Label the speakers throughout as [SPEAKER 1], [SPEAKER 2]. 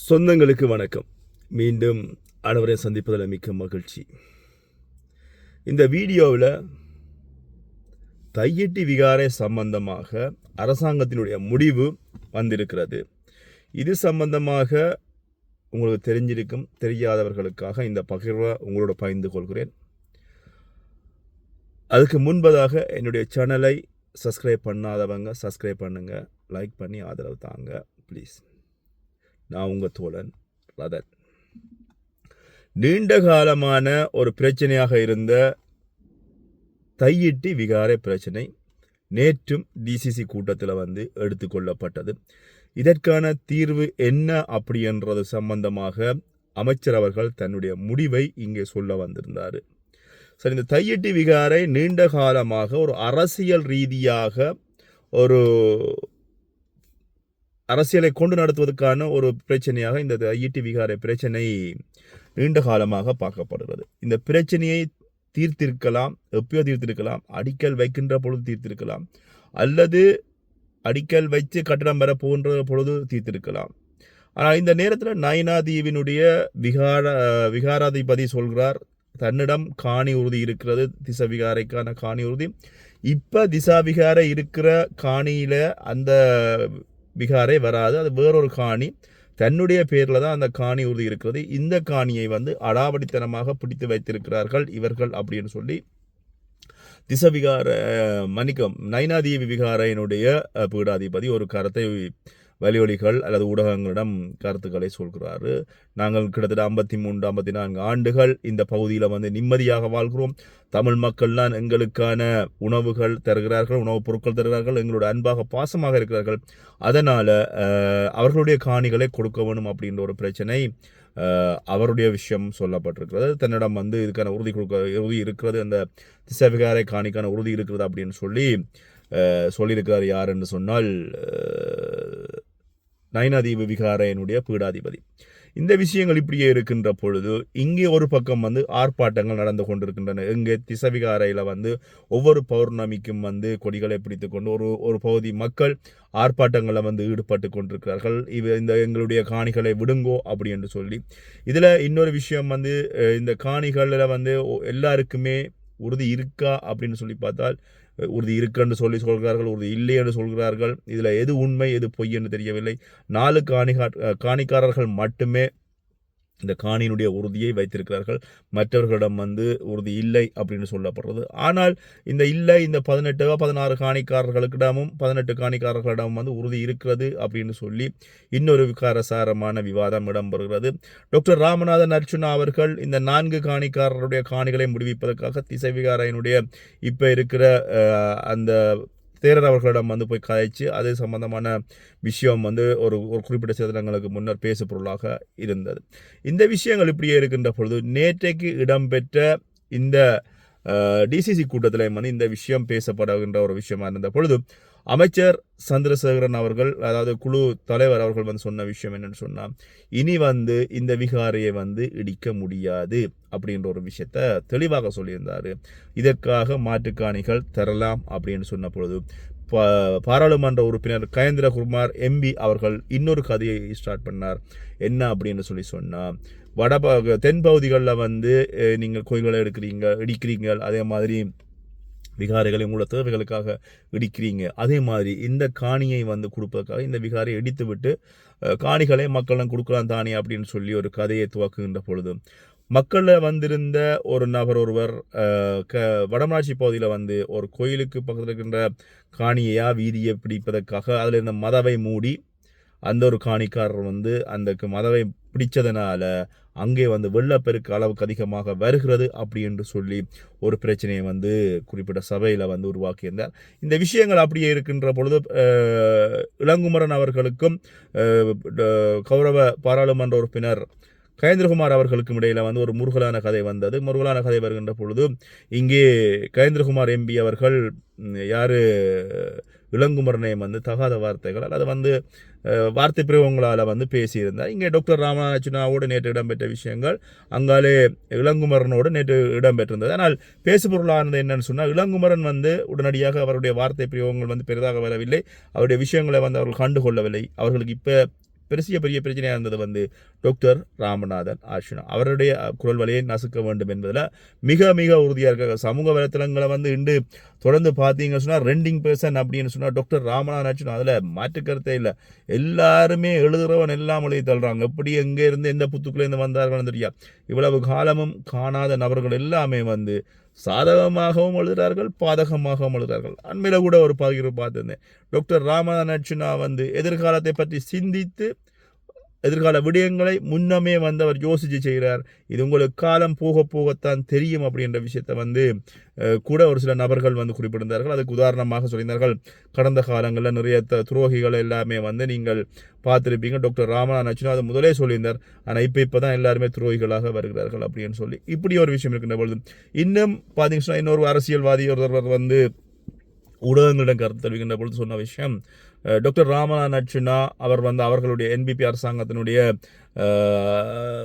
[SPEAKER 1] சொந்தங்களுக்கு வணக்கம். மீண்டும் அனைவரை சந்திப்பதில் மிக்க மகிழ்ச்சி. இந்த வீடியோவில் தையெட்டி விகாரை சம்பந்தமாக அரசாங்கத்தினுடைய முடிவு வந்திருக்கிறது. இது சம்பந்தமாக உங்களுக்கு தெரிஞ்சிருக்கும் தெரியாதவர்களுக்காக இந்த பகிர்வை உங்களோட பகிர்ந்து கொள்கிறேன். அதுக்கு முன்பதாக என்னுடைய சேனலை சப்ஸ்கிரைப் பண்ணாதவங்க சப்ஸ்கிரைப் பண்ணுங்கள் லைக் பண்ணி ஆதரவு தாங்க ப்ளீஸ். நான் உங்கள் தோழன். ரதன். நீண்ட காலமான ஒரு பிரச்சனையாக இருந்த தையிட்டி விகாரை பிரச்சனை நேற்றும் டிசிசி கூட்டத்தில் வந்து எடுத்துக்கொள்ளப்பட்டது இதற்கான தீர்வு என்ன அப்படி என்றது சம்பந்தமாக அமைச்சர் அவர்கள் தன்னுடைய முடிவை இங்கே சொல்ல வந்திருந்தார். சரி இந்த தையிட்டி விகாரை நீண்ட காலமாக ஒரு அரசியல் ரீதியாக ஒரு அரசியலை கொண்டு நடத்துவதற்கான ஒரு பிரச்சனையாக இந்த ஈட்டி விகாரை பிரச்சனை நீண்ட காலமாக பார்க்கப்படுகிறது. இந்த பிரச்சனையை தீர்த்திருக்கலாம் எப்பயோ தீர்த்திருக்கலாம் அடிக்கல் வைக்கின்ற பொழுது தீர்த்திருக்கலாம் அல்லது அடிக்கல் வைத்து கட்டடம் பெற போன்ற பொழுது தீர்த்திருக்கலாம். ஆனால் இந்த நேரத்தில் நயனாதீவினுடைய விகார விகாராதிபதி சொல்கிறார் தன்னிடம் காணி உறுதி இருக்கிறது திசை விகாரைக்கான காணி உறுதி. இப்போ திசா விகாரை இருக்கிற காணியில் அந்த விகாரை வராது. அது வேறொரு காணி. தன்னுடைய பேரில் தான் அந்த காணி உறுதி இருக்கிறது. இந்த காணியை வந்து அடாவடித்தனமாக பிடித்து வைத்திருக்கிறார்கள் இவர்கள் அப்படின்னு சொல்லி திசவிகார மன்னிக்கம் நைனாதீவி விகாரையினுடைய பீடாதிபதி ஒரு கருத்தை வலியொலிகள் அல்லது ஊடகங்களிடம் கருத்துக்களை சொல்கிறாரு. நாங்கள் கிட்டத்தட்ட ஐம்பத்தி மூன்று ஐம்பத்தி நான்கு ஆண்டுகள் இந்த பகுதியில் வந்து நிம்மதியாக வாழ்கிறோம். தமிழ் மக்கள்லாம் எங்களுக்கான உணவுகள் தருகிறார்கள் உணவுப் பொருட்கள் தருகிறார்கள் எங்களோட அன்பாக பாசமாக இருக்கிறார்கள். அதனால் அவர்களுடைய காணிகளை கொடுக்க வேணும் அப்படின்ற ஒரு பிரச்சனை அவருடைய விஷயம் சொல்லப்பட்டிருக்கிறது. தன்னிடம் வந்து இதுக்கான உறுதி கொடுக்க உறுதி இருக்கிறது அந்த திசவிகாரை காணிக்கான உறுதி இருக்கிறது அப்படின்னு சொல்லி சொல்லியிருக்கிறார் யார் என்று சொன்னால் நயனாதீப விகாரையனுடைய பீடாதிபதி. இந்த விஷயங்கள் இப்படியே இருக்கின்ற பொழுது இங்கே ஒரு பக்கம் வந்து ஆர்ப்பாட்டங்கள் நடந்து கொண்டிருக்கின்றன. இங்கே திசவிகாரையில் வந்து ஒவ்வொரு பௌர்ணமிக்கும் வந்து கொடிகளை பிடித்து கொண்டு ஒரு ஒரு பகுதி மக்கள் ஆர்ப்பாட்டங்களில் வந்து ஈடுபட்டு கொண்டிருக்கிறார்கள். இவ இந்த எங்களுடைய காணிகளை விடுங்கோ அப்படி என்று சொல்லி. இதில் இன்னொரு விஷயம் வந்து இந்த காணிகளில் வந்து எல்லாருக்குமே உறுதி இருக்கா அப்படின்னு சொல்லி பார்த்தால் உறுதி இருக்குன்னு சொல்லி சொல்கிறார்கள் உறுதி இல்லை என்று சொல்கிறார்கள். இதில் எது உண்மை எது பொய் என்று தெரியவில்லை. நாலு காணிகா காணிக்காரர்கள் மட்டுமே இந்த காணியினுடைய உறுதியை வைத்திருக்கிறார்கள். மற்றவர்களிடம் வந்து உறுதி இல்லை அப்படின்னு சொல்லப்படுறது. ஆனால் இந்த இல்லை இந்த பதினெட்டு பதினாறு காணிக்காரர்களுக்கிடமும் பதினெட்டு காணிக்காரர்களிடமும் வந்து உறுதி இருக்கிறது அப்படின்னு சொல்லி இன்னொரு விகாரசாரமான விவாதம் இடம்பெறுகிறது. டாக்டர் ராமநாதன் அர்ச்சுனா அவர்கள் இந்த நான்கு காணிக்காரருடைய காணிகளை முடிவிப்பதற்காக திசைவிகாரையினுடைய இப்போ இருக்கிற அந்த தேரர் அவர்களிடம் வந்து போய் கதைச்சு அது சம்பந்தமான விஷயம் வந்து ஒரு ஒரு குறிப்பிட்ட சேதனங்களுக்கு முன்னர் பேசு பொருளாக இருந்தது. இந்த விஷயங்கள் இப்படியே இருக்கின்ற பொழுது நேற்றைக்கு இடம்பெற்ற இந்த டிசிசி கூட்டத்தில் வந்து இந்த விஷயம் பேசப்படுகின்ற ஒரு விஷயமா இருந்த பொழுது அமைச்சர் சந்திரசேகரன் அவர்கள் அதாவது குழு தலைவர் அவர்கள் வந்து சொன்ன விஷயம் என்னன்னு சொன்னால் இனி வந்து இந்த விகாரையை வந்து இடிக்க முடியாது அப்படின்ற ஒரு விஷயத்த தெளிவாக சொல்லியிருந்தார். இதற்காக மாற்றுக்காணிகள் தரலாம் அப்படின்னு சொன்ன பொழுது பாராளுமன்ற உறுப்பினர் கயேந்திரகுமார் எம்பி அவர்கள் இன்னொரு கதையை ஸ்டார்ட் பண்ணார். என்ன அப்படின்னு சொல்லி சொன்னால் வட தென் பகுதிகளில் வந்து நீங்கள் கோயில்களை எடுக்கிறீங்க இடிக்கிறீங்க அதே மாதிரி விகாரிகளை உங்களோட தேவைகளுக்காக இடிக்கிறீங்க. அதே மாதிரி இந்த காணியை வந்து கொடுப்பதற்காக இந்த விகாரியை இடித்து விட்டு காணிகளை மக்களிடம் கொடுக்கலாம் தானே அப்படின்னு சொல்லி ஒரு கதையை துவக்குகின்ற பொழுது மக்களில் வந்திருந்த ஒரு நபர் ஒருவர் க வடமராட்சி பகுதியில் வந்து ஒரு கோயிலுக்கு பக்கத்தில் இருக்கின்ற காணியையா வீதியை பிடிப்பதற்காக அதில் இருந்த மதவை மூடி அந்த ஒரு காணிக்காரர் வந்து அந்த மதவை பிடிச்சதுனால அங்கே வந்து வெள்ளப்பெருக்கு அளவுக்கு அதிகமாக வருகிறது அப்படி என்று சொல்லி ஒரு பிரச்சனையை வந்து குறிப்பிட்ட சபையில் வந்து உருவாக்கியிருந்தார். இந்த விஷயங்கள் அப்படியே இருக்கின்ற பொழுது இளங்குமரன் அவர்களுக்கும் கௌரவ பாராளுமன்ற உறுப்பினர் கயேந்திரகுமார் அவர்களுக்கும் இடையில் வந்து ஒரு முருகலான கதை வந்தது. முருகலான கதை வருகின்ற பொழுது இங்கே கயேந்திரகுமார் எம்பி அவர்கள் யார் இளங்குமரனை வந்து தகாத வார்த்தைகளால் அது வந்து வார்த்தை பிரயோகங்களால் வந்து பேசியிருந்தார். இங்கே டாக்டர் ராமநாச்சினாவோடு நேற்று இடம்பெற்ற விஷயங்கள் அங்காலே இளங்குமரனோடு நேற்று இடம்பெற்றிருந்தது. ஆனால் பேசுபொருளானது என்னன்னு சொன்னால் இளங்குமரன் வந்து உடனடியாக அவருடைய வார்த்தை பிரயோகங்கள் வந்து பெரிதாக வரவில்லை. அவருடைய விஷயங்களை வந்து அவர்கள் கண்டுகொள்ளவில்லை. அவர்களுக்கு இப்போ பெரிய பெரிய பிரச்சனையாக இருந்தது வந்து டாக்டர் ராமநாதன் ஆஷினா. அவருடைய குரல் வழியை நசுக்க வேண்டும் என்பதில் மிக மிக உறுதியாக இருக்காங்க சமூக வலைத்தளங்களை வந்து இன்று தொடர்ந்து பார்த்தீங்க சொன்னால் ரெண்டிங் பர்சன் அப்படின்னு சொன்னால் டாக்டர் ராமநாதன் ஆச்சுனா அதில் மாற்றுக்கருத்தே இல்லை. எல்லாருமே எழுதுறவன் எல்லாம் எழுதி தள்ளுறாங்க. எப்படி எங்கே இருந்து எந்த புத்துக்குள்ளேருந்து வந்தார்கள்னு தெரியாது இவ்வளவு காலமும் காணாத நபர்கள் எல்லாமே வந்து சாதகமாகவும் எழுதுகிறார்கள் பாதகமாகவும் எழுதுகிறார்கள் அண்மையில் கூட ஒரு பகிர்வு பார்த்துருந்தேன். டாக்டர் ராமநாதன் அர்ச்சுனா வந்து எதிர்காலத்தை பற்றி சிந்தித்து எதிர்கால விடயங்களை முன்னமே வந்து அவர் யோசித்து செய்கிறார். இது உங்களுக்கு காலம் போக போகத்தான் தெரியும் அப்படின்ற விஷயத்தை வந்து கூட ஒரு சில நபர்கள் வந்து குறிப்பிட்டிருந்தார்கள். அதுக்கு உதாரணமாக சொல்லியிருந்தார்கள். கடந்த காலங்களில் நிறைய த- துரோகிகள் எல்லாமே வந்து நீங்கள் பார்த்துருப்பீங்க. டாக்டர் ராமநாதன் அர்ச்சுனா அது முதலே சொல்லியிருந்தார். ஆனால் இப்போ இப்போ தான் எல்லாருமே துரோகிகளாக வருகிறார்கள் அப்படின்னு சொல்லி. இப்படி ஒரு விஷயம் இருக்கின்ற பொழுது இன்னும் பார்த்தீங்கன்னா இன்னொரு அரசியல்வாதி ஒருவர் வந்து ஊடகங்களிடம் கருத்து தெரிவிக்கின்ற பொழுது சொன்ன விஷயம் டாக்டர் ராமநாதன் அர்ச்சுனா அவர் வந்து அவர்களுடைய என்பிபி அரசாங்கத்தினுடைய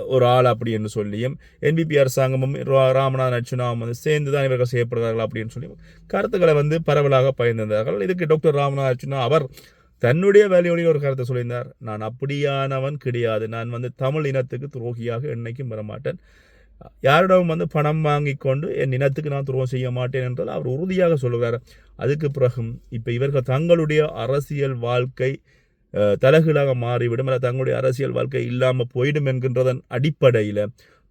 [SPEAKER 1] ஒரு ஆள் அப்படி என்று சொல்லியும் என்பிபி அரசாங்கமும் ரா- ராமநாதன் அர்ச்சுனாவும் வந்து சேர்ந்து தான் இவர்கள் செய்யப்படுகிறார்கள் அப்படின்னு சொல்லி கருத்துக்களை வந்து பரவலாக பயந்திருந்தார்கள் இதுக்கு டாக்டர் ராமநாதன் அர்ச்சுனா அவர் தன்னுடைய வேலையோடைய ஒரு கருத்தை சொல்லியிருந்தார். நான் அப்படியானவன் கிடையாது. நான் வந்து தமிழ் இனத்துக்கு துரோகியாக என்னைக்கும் வரமாட்டேன் யாரிடம் வந்து பணம் வாங்கி கொண்டு என் இனத்துக்கு நான் துரோகம் செய்ய மாட்டேன் என்றால் அவர் உறுதியாக சொல்கிறார் அதுக்கு பிறகும் இப்போ இவர்கள் தங்களுடைய அரசியல் வாழ்க்கை தலகுலாக மாறிவிடும் அல்ல தங்களுடைய அரசியல் வாழ்க்கை இல்லாமல் போயிடும் என்கின்றதன் அடிப்படையில்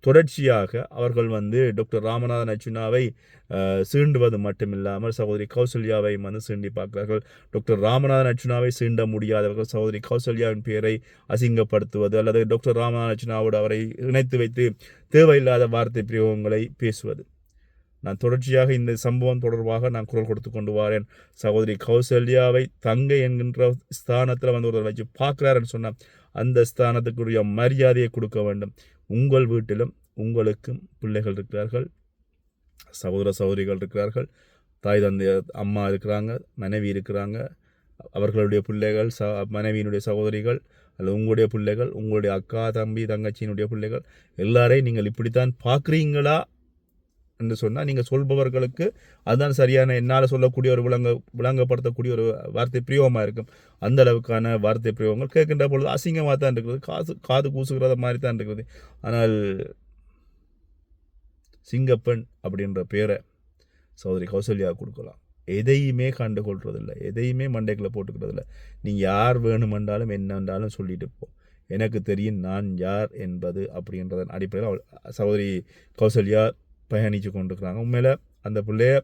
[SPEAKER 1] தொடர்ச்சியாக அவர்கள் வந்து டாக்டர் ராமநாதன் அர்ஜுனாவை சீண்டுவது மட்டுமில்லாமல் சகோதரி கௌசல்யாவை வந்து சீண்டி பார்க்கிறார்கள். டாக்டர் ராமநாதன் அர்ஜுனாவை சீண்ட முடியாதவர்கள் சகோதரி கௌசல்யாவின் பெயரை அசிங்கப்படுத்துவது அல்லது டாக்டர் ராமநாதன் அர்ஜுனாவோடு அவரை இணைத்து வைத்து தேவையில்லாத வார்த்தை பிரயோகங்களை பேசுவது. நான் தொடர்ச்சியாக இந்த சம்பவம் தொடர்பாக நான் குரல் கொடுத்து கொண்டு வரேன். சகோதரி கௌசல்யாவை தங்கை என்கின்ற ஸ்தானத்தில் வந்து ஒருவர் வச்சு பார்க்குறாருன்னு சொன்னால் அந்த ஸ்தானத்துக்குரிய மரியாதையை கொடுக்க வேண்டும். உங்கள் வீட்டிலும் உங்களுக்கும் பிள்ளைகள் இருக்கிறார்கள். சகோதர சகோதரிகள் இருக்கிறார்கள். தாய் தந்தை அம்மா இருக்கிறாங்க மனைவி இருக்கிறாங்க. அவர்களுடைய பிள்ளைகள் ச மனைவியினுடைய சகோதரிகள் அல்லது உங்களுடைய பிள்ளைகள் உங்களுடைய அக்கா தம்பி தங்கச்சியினுடைய பிள்ளைகள் எல்லாரையும் நீங்கள் இப்படித்தான் பார்க்குறீங்களா? என்று சொன்னால் நீங்கள் சொல்பவர்களுக்கு அதுதான் சரியான என்னால் சொல்லக்கூடிய ஒரு விளங்க விளங்கப்படுத்தக்கூடிய ஒரு வார்த்தை பிரயோகமாக இருக்கும். அந்த அளவுக்கான வார்த்தை பிரயோகங்கள் கேட்கின்ற பொழுது அசிங்கமாக தான் இருக்கிறது. காசு காது கூசுகிறத மாதிரி தான் இருக்கிறது. ஆனால் சிங்கப்பெண் அப்படின்ற பேரை சகோதரி கௌசல்யா கொடுக்கலாம். எதையுமே கண்டு கொள்றதில்ல எதையுமே மண்டைக்குள்ள போட்டுக்கிறதில்ல. நீ யார் வேணுமென்றாலும் என்னென்றாலும் சொல்லிட்டு போ. எனக்கு தெரியும் நான் யார் என்பது அப்படின்றதன் அடிப்படையில் அவள் சகோதரி கௌசல்யா பயணித்து கொண்டிருக்கிறாங்க. உண்மையில் அந்த பிள்ளைய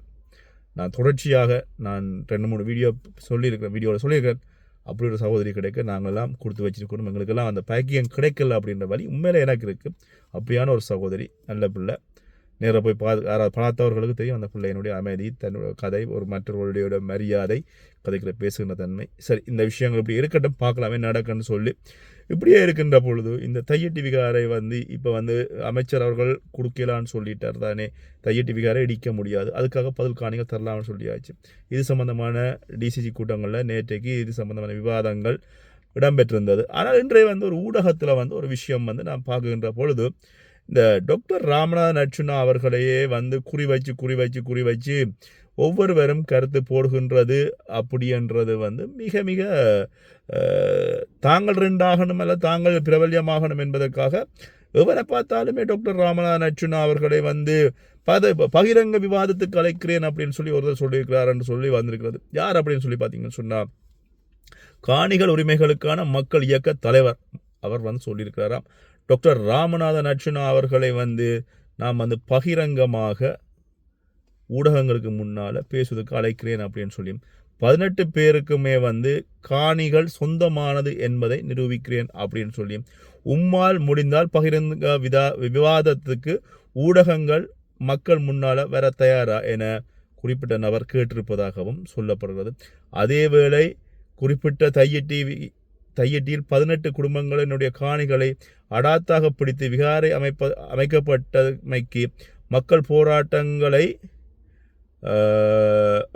[SPEAKER 1] நான் தொடர்ச்சியாக நான் ரெண்டு மூணு வீடியோ சொல்லியிருக்கிறேன் வீடியோவில் சொல்லியிருக்கிறேன். அப்படி ஒரு சகோதரி கிடைக்க நாங்கள்லாம் கொடுத்து வச்சிருக்கணும். எங்களுக்கெல்லாம் அந்த பேக்கியம் கிடைக்கல அப்படின்ற வழி உண்மையில் எனக்கு இருக்குது அப்படியான ஒரு சகோதரி நல்ல பிள்ளை. நேராக போய் பார்த்து யாராவது பார்த்தவர்களுக்கு தெரியும். அந்த பிள்ளையினுடைய அமைதி தன்னுடைய கதை ஒரு மற்றவர்களுடைய மரியாதை கதைகளை பேசுகின்ற தன்மை. சரி இந்த விஷயங்கள் இப்படி இருக்கட்டும் பார்க்கலாமே நடக்குன்னு சொல்லி இப்படியே இருக்கின்ற பொழுது இந்த தையட்டி விகாரை வந்து இப்போ வந்து அமைச்சர் அவர்கள் கொடுக்கலான்னு சொல்லிட்டார் தானே தையட்டி விகாரை இடிக்க முடியாது. அதுக்காக பதில் காணிகள் தரலாம்னு சொல்லியாச்சு. இது சம்பந்தமான டிசிசி கூட்டங்களில் நேற்றைக்கு இது சம்பந்தமான விவாதங்கள் இடம்பெற்றிருந்தது. ஆனால் இன்றைய வந்து ஒரு ஊடகத்தில் வந்து ஒரு விஷயம் வந்து நான் பார்க்குகின்ற பொழுது இந்த டாக்டர் ராமநாதன் அர்ச்சுனா அவர்களையே வந்து குறி வச்சு குறி வச்சு குறி வச்சு ஒவ்வொருவரும் கருத்து போடுகின்றது அப்படின்றது வந்து மிக மிக தாங்கள் ரெண்டாகணும் அல்ல தாங்கள் பிரபல்யமாகணும் என்பதற்காக எவரை பார்த்தாலுமே டாக்டர் ராமநாதன் அர்ச்சுனா அவர்களை வந்து பத பகிரங்க விவாதத்துக்கு அழைக்கிறேன் அப்படின்னு சொல்லி ஒருத்தர் சொல்லியிருக்கிறார் என்று சொல்லி வந்திருக்கிறது. யார் அப்படின்னு சொல்லி பார்த்தீங்கன்னு சொன்னால் காணிகள் உரிமைகளுக்கான மக்கள் இயக்க தலைவர் அவர் வந்து சொல்லியிருக்கிறாராம். டாக்டர் ராமநாதன் அர்ச்சுனா அவர்களை வந்து நாம் வந்து பகிரங்கமாக ஊடகங்களுக்கு முன்னால் பேசுவதற்கு அழைக்கிறேன் அப்படின்னு சொல்லி பதினெட்டு பேருக்குமே வந்து காணிகள் சொந்தமானது என்பதை நிரூபிக்கிறேன் அப்படின்னு சொல்லி உம்மால் முடிந்தால் பகிரங்க விதா விவாதத்துக்கு ஊடகங்கள் மக்கள் முன்னால் வர தயாரா என குறிப்பிட்ட நபர் கேட்டிருப்பதாகவும் சொல்லப்படுகிறது. அதேவேளை குறிப்பிட்ட தையட்டி தையட்டியில் பதினெட்டு குடும்பங்களினுடைய காணிகளை அடாத்தாக பிடித்து விகாரை அமைப்ப அமைக்கப்பட்டமைக்கு மக்கள் போராட்டங்களை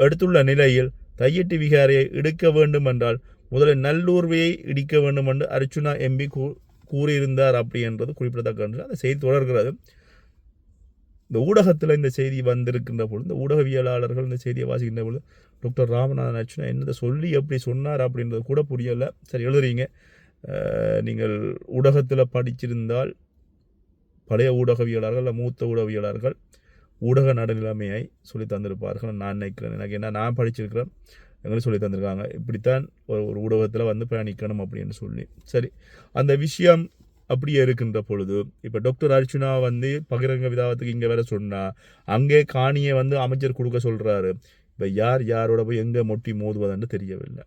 [SPEAKER 1] எடுத்துள்ள நிலையில் தையட்டி விகாரையை இடுக்க வேண்டும் என்றால் முதலில் நல்லூர்வையை இடிக்க வேண்டும் என்று அர்ச்சுனா எம்பி கூ கூறியிருந்தார் அப்படி என்றது குறிப்பிடத்தக்க அந்த செய்தி தொடர்கிறது. இந்த ஊடகத்தில் இந்த செய்தி வந்திருக்கின்ற பொழுது இந்த ஊடகவியலாளர்கள் இந்த செய்தியை வாசிக்கின்ற பொழுது டாக்டர் ராமநாதன் அர்ச்சுனா என்னதை சொல்லி எப்படி சொன்னார் அப்படின்றது கூட புரியலை. சரி எழுதுறீங்க. நீங்கள் ஊடகத்தில் படிச்சிருந்தால் பழைய ஊடகவியலாளர்கள் இல்லை மூத்த ஊடகவியலாளர்கள் ஊடக நடுநிலைமையை சொல்லி தந்திருப்பார்கள் நான் நினைக்கிறேன். எனக்கு என்ன நான் படிச்சிருக்கிறேன். எங்களுக்கு சொல்லி தந்திருக்காங்க. இப்படித்தான் ஒரு ஒரு ஊடகத்தில் வந்து பயணிக்கணும் அப்படின்னு சொல்லி. சரி அந்த விஷயம் அப்படியே இருக்கின்ற பொழுது இப்போ டாக்டர் அர்ச்சுனா வந்து பகிரங்க விதாவத்துக்கு இங்கே வேற சொன்னா அங்கே காணியை வந்து அமைச்சர் கொடுக்க சொல்கிறாரு இப்போ யார் யாரோட போய் எங்கே மொட்டி மோதுவதுன்னு தெரியவில்லை.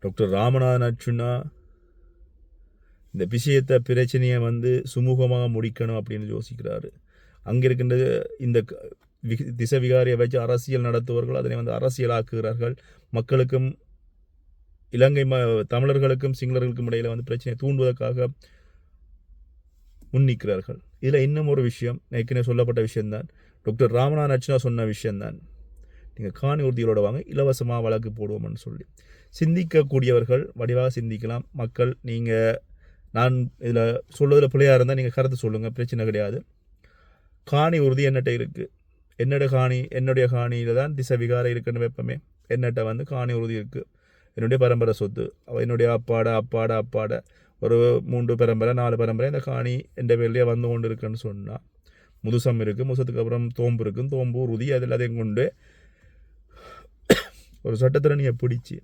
[SPEAKER 1] டாக்டர் ராமநாதன் அச்சுனா இந்த விஷயத்தை பிரச்சனையை வந்து சுமூகமாக முடிக்கணும் அப்படின்னு யோசிக்கிறாரு. அங்கே இருக்கின்ற இந்த க- திசை விகாரியை வச்சு அரசியல் நடத்துவர்கள் அதனை வந்து அரசியலாக்குகிறார்கள். மக்களுக்கும் இலங்கை ம தமிழர்களுக்கும் சிங்களர்களுக்கும் இடையில் வந்து பிரச்சனையை தூண்டுவதற்காக முன்னிக்கிறார்கள் இதில் இன்னும் ஒரு விஷயம் ஏற்கனவே சொல்லப்பட்ட விஷயம்தான். டாக்டர் ராமநாதன் அர்ச்சனா சொன்ன விஷயம்தான். நீங்கள் காணி உறுதிகளோட வாங்க இலவசமாக வழக்கு போடுவோம்னு சொல்லி. சிந்திக்கக்கூடியவர்கள் வடிவாக சிந்திக்கலாம். மக்கள் நீங்கள் நான் இதில் சொல்வதில் பிள்ளையாக இருந்தால் நீங்கள் கருத்து சொல்லுங்கள் பிரச்சனை கிடையாது. காணி உறுதி என்னட்ட இருக்குது என்னோட காணி என்னுடைய காணியில் தான் திசை விகாரம் இருக்குன்னு வைப்பமே என்னட்ட வந்து காணி உறுதி இருக்குது என்னுடைய பரம்பரை சொத்து என்னுடைய அப்பாட அப்பாட அப்பாட. ஒரு மூன்று பரம்பரை நாலு பரம்பரை இந்த காணி எந்த பேர்லேயே வந்து கொண்டு இருக்குன்னு சொன்னால் முதுசம் இருக்குது முசத்துக்கு அப்புறம் தோம்பு இருக்கும் தோம்பு உறுதி அது எல்லாத்தையும் கொண்டு ஒரு சட்டத்திறனியை பிடிச்சி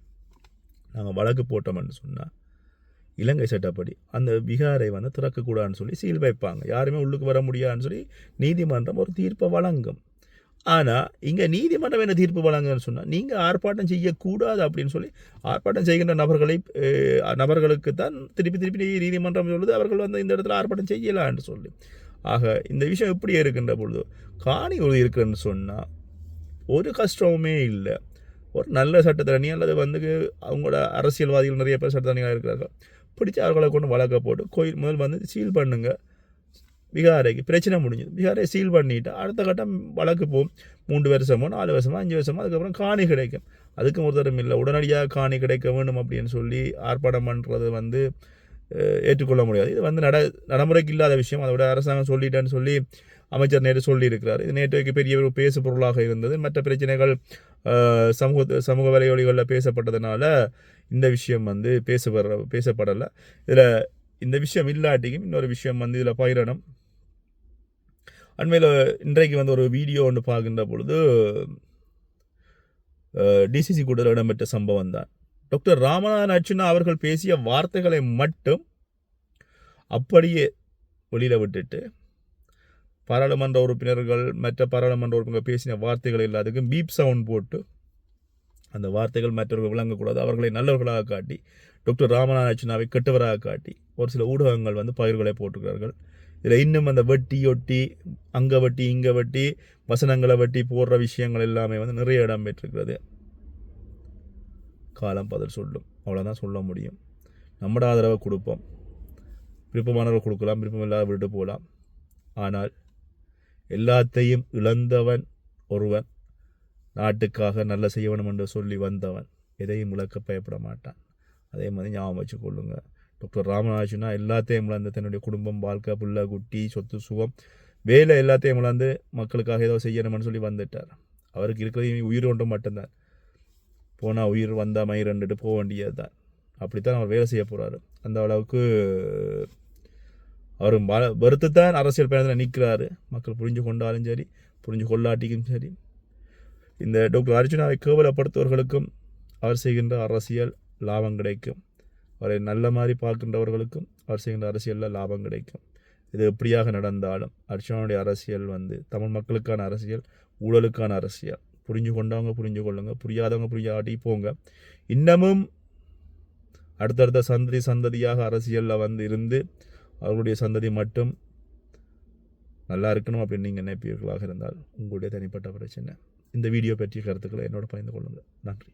[SPEAKER 1] நாங்கள் வழக்கு போட்டோம்னு சொன்னால் இலங்கை சட்டப்படி அந்த விகாரை வந்து திறக்கக்கூடாதுன்னு சொல்லி சீல் வைப்பாங்க யாருமே உள்ளுக்கு வர முடியாதுன்னு சொல்லி நீதிமன்றம் ஒரு தீர்ப்பை வழங்கும் ஆனால் இங்கே நீதிமன்றம் என்ன தீர்ப்பு வழங்குன்னு சொன்னால் நீங்கள் ஆர்ப்பாட்டம் செய்யக்கூடாது அப்படின்னு சொல்லி ஆர்ப்பாட்டம் செய்கின்ற நபர்களை நபர்களுக்கு தான் திருப்பி திருப்பி நீதிமன்றம் சொல்லுது அவர்கள் வந்து இந்த இடத்துல ஆர்ப்பாட்டம் செய்யலான்னு சொல்லி. ஆக இந்த விஷயம் எப்படி இருக்கின்ற பொழுது காணி உறுதி இருக்குன்னு சொன்னால் ஒரு கஷ்டமுமே இல்லை. ஒரு நல்ல சட்டத்தரணி அல்லது வந்து அவங்களோட அரசியல்வாதிகள் நிறைய பேர் சட்டத்தரணிகளாக இருக்கிறார்கள். பிடிச்சி அவர்களை கொண்டு வழக்க போட்டு கோயில் முதல் வந்து சீல் பண்ணுங்கள் விகாரைக்கு பிரச்சனை முடிஞ்சது. பீகாரை சீல் பண்ணிவிட்டு அடுத்த கட்டம் வழக்கு போகும் மூன்று வருஷமோ நாலு வருஷமோ அஞ்சு வருஷமோ அதுக்கப்புறம் காணி கிடைக்கும். அதுக்கும் ஒரு தரம் இல்லை. உடனடியாக காணி கிடைக்க வேண்டும் அப்படின்னு சொல்லி ஆர்ப்பாட்டம் பண்ணுறது வந்து ஏற்றுக்கொள்ள முடியாது. இது வந்து நட நடைமுறைக்கு இல்லாத விஷயம். அதோட அரசாங்கம் சொல்லிட்டேன்னு சொல்லி அமைச்சர் நேற்று சொல்லியிருக்கிறார். இது நேற்றைக்கு பெரிய ஒரு பேசு பொருளாக இருந்தது. மற்ற பிரச்சனைகள் சமூக சமூக வலைவழிகளில் பேசப்பட்டதுனால இந்த விஷயம் வந்து பேசப்படுற பேசப்படலை. இதில் இந்த விஷயம் இல்லாட்டிக்கும் இன்னொரு விஷயம் வந்து இதில் பயிரணும். அண்மையில் இன்றைக்கு வந்து ஒரு வீடியோ ஒன்று பார்க்கின்ற பொழுது டிசிசி கூட்டத்தில் இடம்பெற்ற சம்பவம் தான். டாக்டர் ராமநாதன் அர்ச்சுனா அவர்கள் பேசிய வார்த்தைகளை மட்டும் அப்படியே வெளியில் விட்டுட்டு பாராளுமன்ற உறுப்பினர்கள் மற்ற பாராளுமன்ற உறுப்பினர்கள் பேசின வார்த்தைகள் எல்லாத்துக்கும் பீப் சவுண்ட் போட்டு அந்த வார்த்தைகள் மற்றவர்கள் விளங்கக்கூடாது அவர்களை நல்லவர்களாக காட்டி டாக்டர் ராமநாதன் அர்ச்சுனாவை கெட்டவராக காட்டி ஒரு சில ஊடகங்கள் வந்து பயிர்களை போட்டுக்கிறார்கள் இதில் இன்னும் அந்த வெட்டி ஒட்டி அங்கே வெட்டி இங்கே வெட்டி வசனங்களை வெட்டி போடுற விஷயங்கள் எல்லாமே வந்து நிறைய இடம் பெற்றிருக்கிறது. காலம் பதில் சொல்லும். அவ்வளோதான் சொல்ல முடியும். நம்மட ஆதரவை கொடுப்போம். விருப்பமானவர் கொடுக்கலாம் விருப்பம் இல்லாத விட்டு போகலாம். ஆனால் எல்லாத்தையும் இழந்தவன் ஒருவன் நாட்டுக்காக நல்ல செய்ய வேணும் என்று சொல்லி வந்தவன் எதையும் இழக்க பயப்பட மாட்டான். அதே மாதிரி ஞாபகம் வச்சு கொள்ளுங்கள் டாக்டர் ராமநாதனா எல்லாத்தையும் இழந்து தன்னுடைய குடும்பம் வாழ்க்கை புள்ள குட்டி சொத்து சுகம் வேலை எல்லாத்தையும் இழந்து மக்களுக்காக ஏதோ செய்யணும்னு சொல்லி வந்துட்டார். அவருக்கு இருக்கிறது உயிர் ஒன்று மட்டும்தான். போனால் உயிர் வந்தால் மயிர் ரெண்டுட்டு போக வேண்டியது தான் அப்படித்தான் அவர் வேலை செய்ய போகிறாரு அந்த அளவுக்கு அவர் வெறுத்து தான் அரசியல் பயணத்தில் நிற்கிறாரு மக்கள் புரிஞ்சு கொண்டாலும் சரி புரிஞ்சு கொள்ளாட்டிக்கும் சரி. இந்த டாக்டர் அர்ஜுனாவை கேவலப்படுத்துவர்களுக்கும் அவர் செய்கின்ற அரசியல் லாபம் கிடைக்கும். அவரை நல்ல மாதிரி பார்க்கின்றவர்களுக்கும் அவர் செய்கின்ற அரசியலில் லாபம் கிடைக்கும். இது எப்படியாக நடந்தாலும் அர்ச்சனாவுடைய அரசியல் வந்து தமிழ் மக்களுக்கான அரசியல் ஊழலுக்கான அரசியல். புரிஞ்சு கொண்டவங்க புரிஞ்சு கொள்ளுங்க புரியாதவங்க புரியாட்டி போங்க. இன்னமும் அடுத்தடுத்த சந்ததி சந்ததியாக அரசியலில் வந்து இருந்து அவர்களுடைய சந்ததி மட்டும் நல்லா இருக்கணும் அப்படின்னு நீங்கள் நினைப்பீர்களாக இருந்தால் உங்களுடைய தனிப்பட்ட பிரச்சனை. இந்த வீடியோ பற்றிய கருத்துக்களை என்னோட பகிர்ந்து கொள்ளுங்கள். நன்றி.